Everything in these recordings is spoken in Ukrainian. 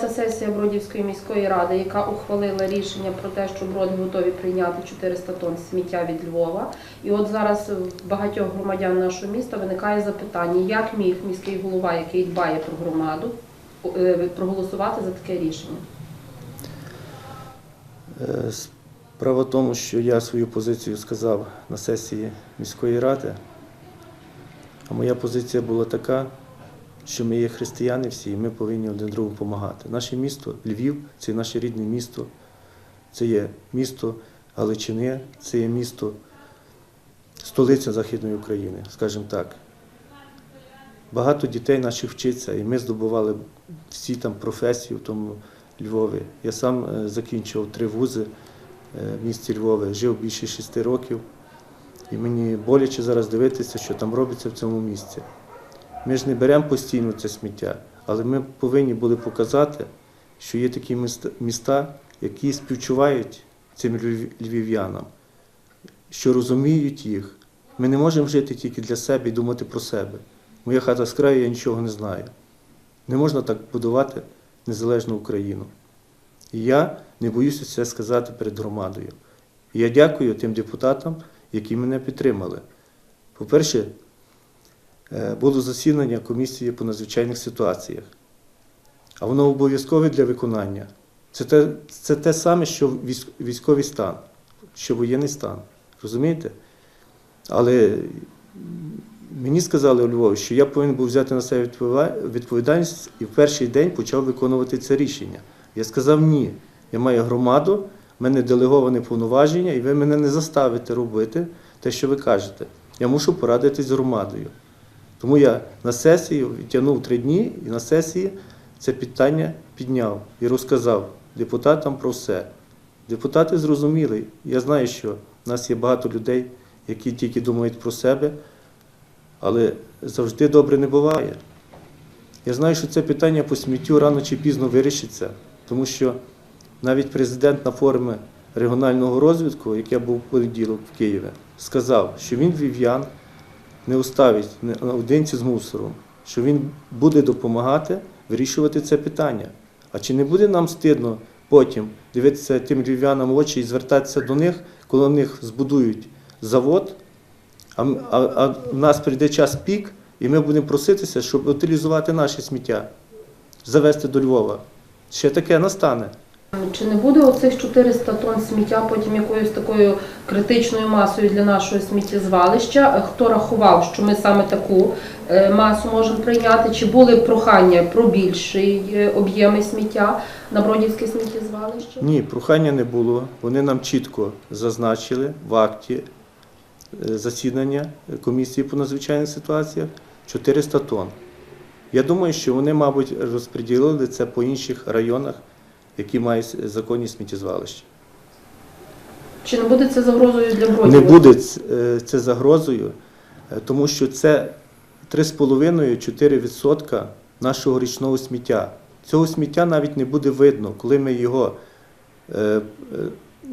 Це сесія Бродівської міської ради, яка ухвалила рішення про те, що броди готові прийняти 400 тонн сміття від Львова. І от зараз в багатьох громадян нашого міста виникає запитання, як міг міський голова, який дбає про громаду, е, проголосувати за таке рішення. Е, Справа в тому, що я свою позицію сказав на сесії міської ради, а моя позиція була така, що ми є християни всі, і ми повинні один другу допомагати. Наше місто, Львів, це наше рідне місто, це є місто Галичини, це є місто, столиця Західної України, скажімо так. Багато дітей наших вчиться, і ми здобували всі там професії в тому Львові. Я сам е, закінчував три вузи е, в місті Львові, жив більше шести років. І мені боляче зараз дивитися, що там робиться в цьому місці. Ми ж не беремо постійно це сміття, але ми повинні були показати, що є такі міста- які співчувають цим львів- львів'янам, що розуміють їх. Ми не можемо жити тільки для себе і думати про себе. Моя хата з краю, я нічого не знаю. Не можна так будувати незалежну Україну. І я не боюся це сказати перед громадою. І я дякую тим депутатам, які мене підтримали. По-перше, е, було засідання комісії по надзвичайних ситуаціях, а воно обов'язкове для виконання. Це те, це те саме, що військовий стан, що воєнний стан. Розумієте? Але Мені сказали у Львові, що я повинен був взяти на себе відповідальність і в перший день почав виконувати це рішення. Я сказав ні. Я маю громаду, в мене делеговане повноваження, і ви мене не заставите робити те, що ви кажете. Я мушу порадитись з громадою. Тому я на сесії відтягнув три дні і на сесії це питання підняв і розказав депутатам про все. Депутати зрозуміли. Я знаю, що в нас є багато людей, які тільки думають про себе. Але завжди добре не буває. Я знаю, що це питання по сміттю рано чи пізно вирішиться, тому що навіть президент на форумі регіонального розвитку, який був в понеділок в Києві, сказав, що він львів'ян не оставить наодинці з мусором, що він буде допомагати вирішувати це питання. А чи не буде нам стидно потім дивитися тим львів'янам очі і звертатися до них, коли в них збудують завод? А, а, а в нас прийде час пік, і ми будемо проситися, щоб утилізувати наше сміття, завезти до Львова. Ще таке настане. Чи не буде оцих 400 тонн сміття потім якоюсь такою критичною масою для нашого сміттєзвалища? Хто рахував, що ми саме таку е, масу можемо прийняти? Чи були прохання про більший е, об'єми сміття на Бродівське сміттєзвалище? Ні, прохання не було. Вони нам чітко зазначили в акті е, засідання комісії по надзвичайних ситуаціях 400 тонн. Я думаю, що вони, мабуть, розподілили це по інших районах, які мають законні сміттєзвалища. Чи не буде це загрозою для Бродів? Не буде е, це загрозою, е, тому що це 3,5-4% нашого річного сміття. Цього сміття навіть не буде видно, коли ми його е,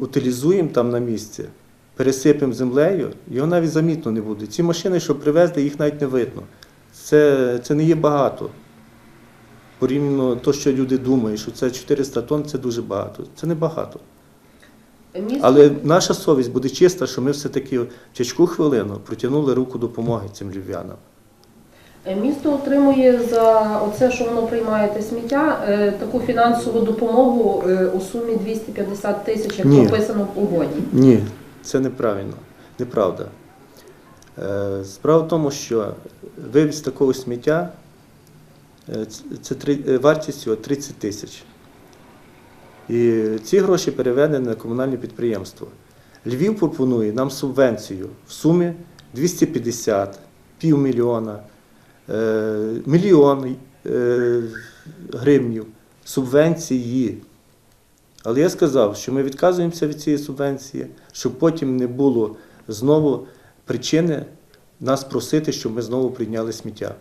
утилізуємо там на місці, пересипемо землею, його навіть замітно не буде. Ці машини, що привезли, їх навіть не видно. Це, це не є багато. Порівняно то, що люди думають, що це 400 тонн, це дуже багато. Це не багато. Але наша совість буде чиста, що ми все-таки в тяжку хвилину протягнули руку допомоги цим львів'янам. Е, Місто отримує за оце, що воно приймає те сміття, е, таку фінансову допомогу е, у сумі 250 тисяч, як Ні. прописано в угоді. Ні, це неправильно, неправда. Справа в тому, що вивіз такого сміття це три- е, вартість його 30 тисяч. І ці гроші переведені на комунальне підприємство. Львів пропонує нам субвенцію в сумі 250, півмільйона, е, мільйон е, гривнів субвенції. Але я сказав, що ми відказуємося від цієї субвенції, щоб потім не було знову причини нас просити, щоб ми знову прийняли сміття.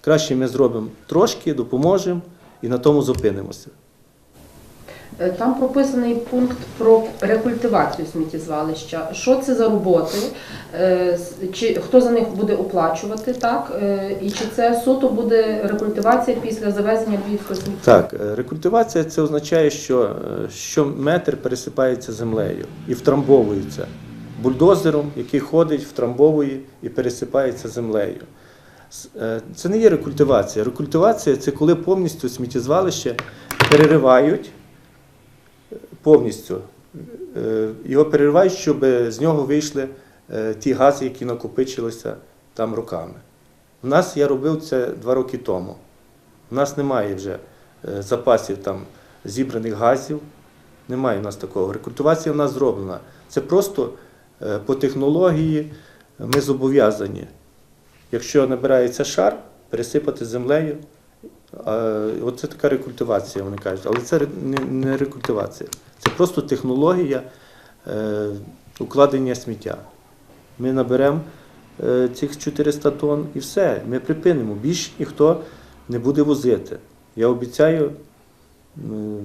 Краще ми зробимо трошки, допоможемо і на тому зупинимося. Е, Там прописаний пункт про рекультивацію сміттєзвалища. Що це за роботи? Е, Чи хто за них буде оплачувати, так? Е, І чи це суто буде рекультивація після завезення львівського сміття? Так, рекультивація це означає, що, що метр пересипається землею і втрамбовується бульдозером, який ходить, втрамбовує і пересипається землею. Е, Це не є рекультивація. Рекультивація це коли повністю сміттєзвалище переривають е, повністю. Е, Його переривають, щоб з нього вийшли ті гази, які накопичилися там роками. У нас я робив це два роки тому. У нас немає вже запасів там зібраних газів. Немає у нас такого. Рекультивація в нас зроблена. Це просто по технології ми зобов'язані. Якщо набирається шар, пересипати землею. Оце така рекультивація, вони кажуть. Але це не, рекультивація. Це просто технологія е, укладення сміття. Ми наберемо е, цих 400 тонн і все, ми припинимо. Більш ніхто не буде возити. Я обіцяю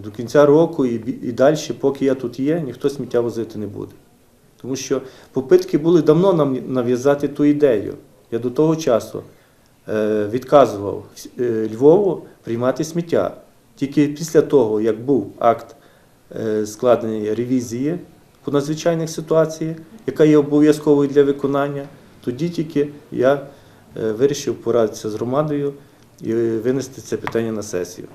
до кінця року і далі, поки я тут є, ніхто сміття возити не буде. Тому що попитки були давно нам нав'язати ту ідею. Я до того часу е, відказував е, Львову приймати сміття. Тільки після того, як був акт е, складеної ревізії по надзвичайних ситуаціях, яка є обов'язковою для виконання, тоді тільки я вирішив порадитися з громадою і винести це питання на сесію.